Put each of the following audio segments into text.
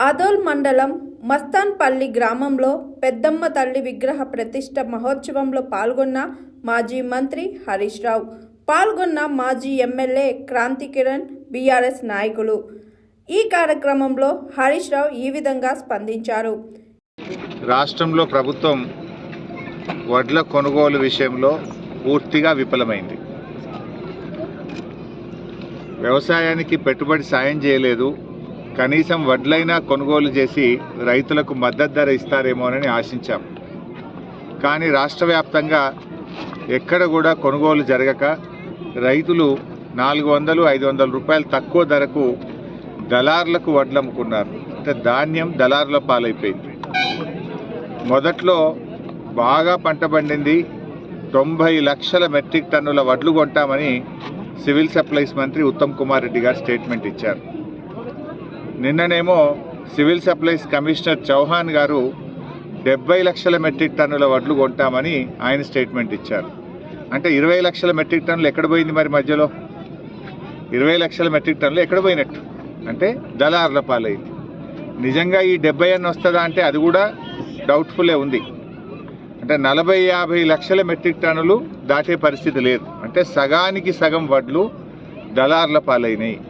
అదోల్ మండలం మస్తాన్పల్లి గ్రామంలో పెద్దమ్మ తల్లి విగ్రహ ప్రతిష్ట మహోత్సవంలో పాల్గొన్న మాజీ మంత్రి హరీష్ రావు పాల్గొన్న మాజీ ఎమ్మెల్యే క్రాంతి కిరణ్ బీఆర్ఎస్ నాయకులు. ఈ కార్యక్రమంలో హరీష్ రావు ఈ విధంగా స్పందించారు. రాష్ట్రంలో ప్రభుత్వం వడ్ల కొనుగోలు విషయంలో పూర్తిగా విఫలమైంది. వ్యవసాయానికి పెట్టుబడి సాయం చేయలేదు. కనీసం వడ్లైనా కొనుగోలు చేసి రైతులకు మద్దతు ధర ఇస్తారేమోనని ఆశించాం. కానీ రాష్ట్ర వ్యాప్తంగా ఎక్కడ కూడా కొనుగోలు జరగక రైతులు నాలుగు వందలు ఐదు వందల రూపాయలు తక్కువ ధరకు దళార్లకు వడ్లు అమ్ముకున్నారు. అంటే ధాన్యం దళారుల పాలైపోయింది. మొదట్లో బాగా పంట పండింది. తొంభై లక్షల మెట్రిక్ టన్నుల వడ్లు కొంటామని సివిల్ సప్లైస్ మంత్రి ఉత్తమ్ కుమార్ రెడ్డి గారు స్టేట్మెంట్ ఇచ్చారు. నిన్ననేమో civil supplies commissioner Chauhan garu డెబ్బై లక్షల మెట్రిక్ టన్నుల వడ్లు కొంటామని ఆయన స్టేట్మెంట్ ఇచ్చారు. అంటే ఇరవై లక్షల మెట్రిక్ టన్నులు ఎక్కడ పోయింది మరి మధ్యలో? ఇరవై లక్షల మెట్రిక్ టన్నులు ఎక్కడ పోయినట్టు? అంటే దళారుల పాలైంది. నిజంగా ఈ డెబ్బై అన్న వస్తుందా అంటే అది కూడా డౌట్ఫుల్లే ఉంది. అంటే నలభై యాభై లక్షల మెట్రిక్ టన్నులు దాటే పరిస్థితి లేదు. అంటే సగానికి సగం వడ్లు దళార్ల పాలైనాయి.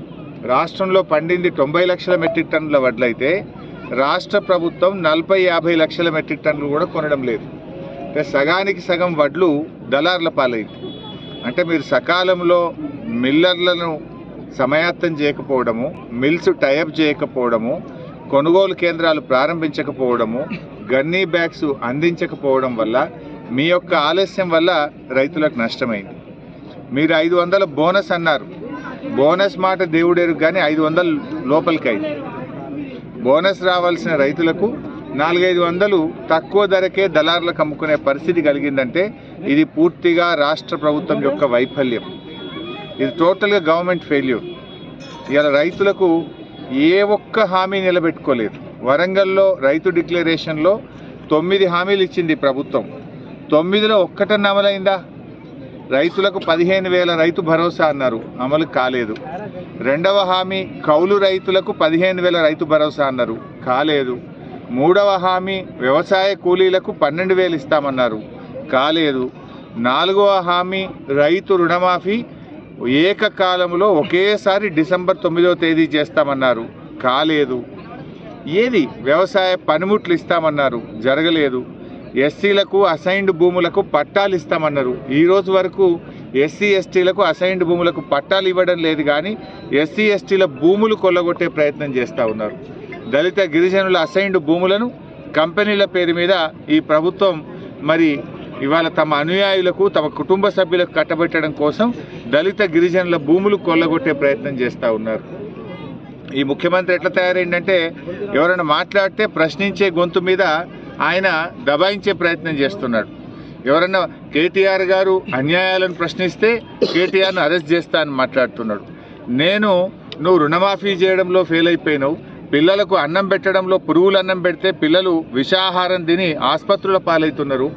రాష్ట్రంలో పండింది తొంభై లక్షల మెట్రిక్ టన్నుల వడ్లయితే రాష్ట్ర ప్రభుత్వం నలభై యాభై లక్షల మెట్రిక్ టన్నులు కూడా కొనడం లేదు. అంటే సగానికి సగం వడ్లు దళార్ల పాలైంది. అంటే మీరు సకాలంలో మిల్లర్లను సమయాత్తం చేయకపోవడము మిల్స్ టైఅప్ చేయకపోవడము కొనుగోలు కేంద్రాలు ప్రారంభించకపోవడము గన్నీ బ్యాగ్స్ అందించకపోవడం వల్ల మీ యొక్క ఆలస్యం వల్ల రైతులకు నష్టమైంది. మీరు ఐదు వందల బోనస్ అన్నారు. బోనస్ మాట దేవుడేరు కానీ ఐదు వందలు లోపలికి అయింది. బోనస్ రావాల్సిన రైతులకు నాలుగైదు వందలు తక్కువ ధరకే దళారులకు అమ్ముకునే పరిస్థితి కలిగిందంటే ఇది పూర్తిగా రాష్ట్ర ప్రభుత్వం యొక్క వైఫల్యం. ఇది టోటల్గా గవర్నమెంట్ ఫెయిల్యూర్. ఇవాళ రైతులకు ఏ ఒక్క హామీ నిలబెట్టుకోలేదు. వరంగల్లో రైతు డిక్లరేషన్లో తొమ్మిది హామీలు ఇచ్చింది ప్రభుత్వం. తొమ్మిదిలో ఒక్కటన్నా అమలైందా? రైతులకు పదిహేను వేల రైతు భరోసా అన్నారు. అమలు కాలేదు. రెండవ హామీ కౌలు రైతులకు పదిహేను వేల రైతు భరోసా అన్నారు. కాలేదు. మూడవ హామీ వ్యవసాయ కూలీలకు పన్నెండు వేలు ఇస్తామన్నారు. కాలేదు. నాలుగవ హామీ రైతు రుణమాఫీ ఏకకాలంలో ఒకేసారి డిసెంబర్ తొమ్మిదవ తేదీ చేస్తామన్నారు. కాలేదు. ఏది? వ్యవసాయ పనిముట్లు ఇస్తామన్నారు. జరగలేదు. ఎస్సీలకు అసైన్డ్ భూములకు పట్టాలు ఇస్తామన్నారు. ఈ రోజు వరకు ఎస్సీ ఎస్టీలకు అసైన్డ్ భూములకు పట్టాలు ఇవ్వడం లేదు కానీ ఎస్సీ ఎస్టీల భూములు కొల్లగొట్టే ప్రయత్నం చేస్తూ ఉన్నారు. దళిత గిరిజనుల అసైన్డ్ భూములను కంపెనీల పేరు మీద ఈ ప్రభుత్వం మరి ఇవాళ తమ అనుయాయులకు తమ కుటుంబ సభ్యులకు కట్టబెట్టడం కోసం దళిత గిరిజనుల భూములు కొల్లగొట్టే ప్రయత్నం చేస్తూ ఉన్నారు. ఈ ముఖ్యమంత్రి ఎట్లా తయారైందంటే ఎవరైనా మాట్లాడితే ప్రశ్నించే గొంతు మీద ఆయన దబాయించే ప్రయత్నం చేస్తున్నాడు. ఎవరన్నా కేటీఆర్ గారు అన్యాయాలను ప్రశ్నిస్తే కేటీఆర్ను అరెస్ట్ చేస్తా అని మాట్లాడుతున్నాడు. నేను నువ్వు రుణమాఫీ చేయడంలో ఫెయిల్ అయిపోయినావు. పిల్లలకు అన్నం పెట్టడంలో పురుగులు అన్నం పెడితే పిల్లలు విషాహారం తిని ఆసుపత్రుల పాలవుతున్నారు.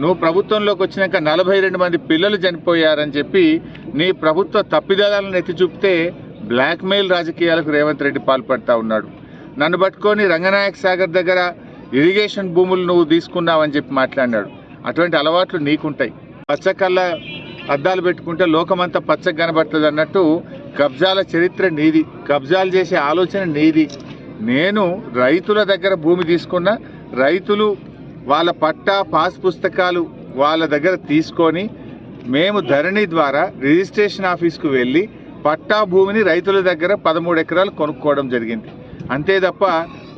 నువ్వు ప్రభుత్వంలోకి వచ్చినాక నలభై రెండు మంది పిల్లలు చనిపోయారని చెప్పి నీ ప్రభుత్వ తప్పిదాలను ఎత్తి చూపితే బ్లాక్మెయిల్ రాజకీయాలకు రేవంత్ రెడ్డి పాల్పడతా ఉన్నాడు. నన్ను పట్టుకొని రంగనాయక సాగర్ దగ్గర ఇరిగేషన్ భూములు నువ్వు తీసుకున్నావని చెప్పి మాట్లాడినాడు. అటువంటి అలవాట్లు నీకుంటాయి. పచ్చకళ్ళ అద్దాలు పెట్టుకుంటే లోకమంతా పచ్చగా కనబడుతుంది అన్నట్టు కబ్జాల చరిత్ర నీది. కబ్జాలు చేసే ఆలోచన నీది. నేను రైతుల దగ్గర భూమి తీసుకున్న రైతులు వాళ్ళ పట్టా పాస్ పుస్తకాలు వాళ్ళ దగ్గర తీసుకొని మేము ధరణి ద్వారా రిజిస్ట్రేషన్ ఆఫీస్కు వెళ్ళి పట్టా భూమిని రైతుల దగ్గర పదమూడు ఎకరాలు కొనుక్కోవడం జరిగింది. అంతే తప్ప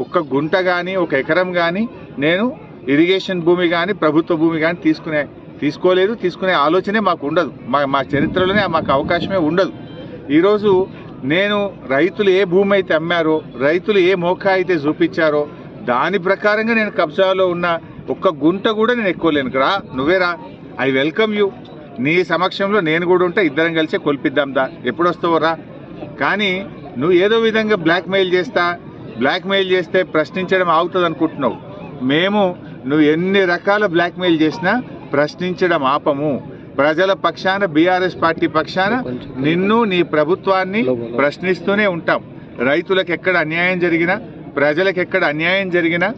ఒక్క గుంట కానీ ఒక ఎకరం కానీ నేను ఇరిగేషన్ భూమి కానీ ప్రభుత్వ భూమి కానీ తీసుకునే తీసుకోలేదు తీసుకునే ఆలోచనే మాకు ఉండదు. మా మా చరిత్రలోనే మాకు అవకాశమే ఉండదు. ఈరోజు నేను రైతులు ఏ భూమి అయితే అమ్మారో రైతులు ఏ మోకా అయితే చూపించారో దాని ప్రకారంగా నేను కబ్జాలో ఉన్న ఒక్క గుంట కూడా నేను ఎక్కువలేను రా నువ్వే రా. I welcome you. నీ సమక్షంలో నేను కూడా ఉంటే ఇద్దరం కలిసి కొల్పిద్దాం దా. ఎప్పుడు వస్తావో రా. కానీ నువ్వు ఏదో విధంగా బ్లాక్మెయిల్ చేస్తా బ్లాక్మెయిల్ చేస్తే ప్రశ్నించడం ఆగుతుంది అనుకుంటున్నావు మేము నువ్వు ఎన్ని రకాల బ్లాక్మెయిల్ చేసినా ప్రశ్నించడం ఆపము. ప్రజల పక్షాన బీఆర్ఎస్ పార్టీ పక్షాన నిన్ను నీ ప్రభుత్వాన్ని ప్రశ్నిస్తూనే ఉంటాం. రైతులకు ఎక్కడ అన్యాయం జరిగినా ప్రజలకు ఎక్కడ అన్యాయం జరిగినా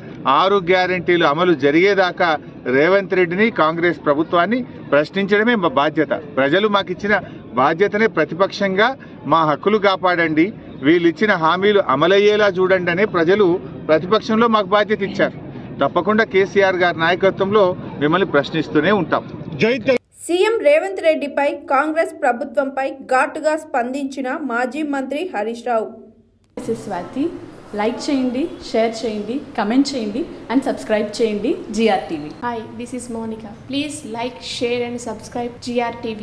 ఆరు గ్యారంటీలు అమలు జరిగేదాకా రేవంత్ రెడ్డిని కాంగ్రెస్ ప్రభుత్వాన్ని ప్రశ్నించడమే మా బాధ్యత. ప్రజలు మాకు ఇచ్చిన బాధ్యతనే ప్రతిపక్షంగా మా హక్కులు కాపాడండి. వీళ్ళు ఇచ్చిన హామీలు అమలయ్యేలా చూడండి అనే ప్రజలు ప్రతిపక్షంలో మాకు బాధ్యత ఇచ్చారు. తప్పకుండా కేసీఆర్ గారి నాయకత్వంలో మిమ్మల్ని ప్రశ్నిస్తూనే ఉంటాం. సీఎం రేవంత్ రెడ్డిపై కాంగ్రెస్ ప్రభుత్వంపై ఘాటుగా స్పందించిన మాజీ మంత్రి Harish Rao. This is Swathi like చేయండి షేర్ చేయండి కమెంట్ చేయండి అండ్ సబ్స్క్రైబ్ చేయండి G R TV. Hi, this is Monica. Please like, share, and subscribe GRTV.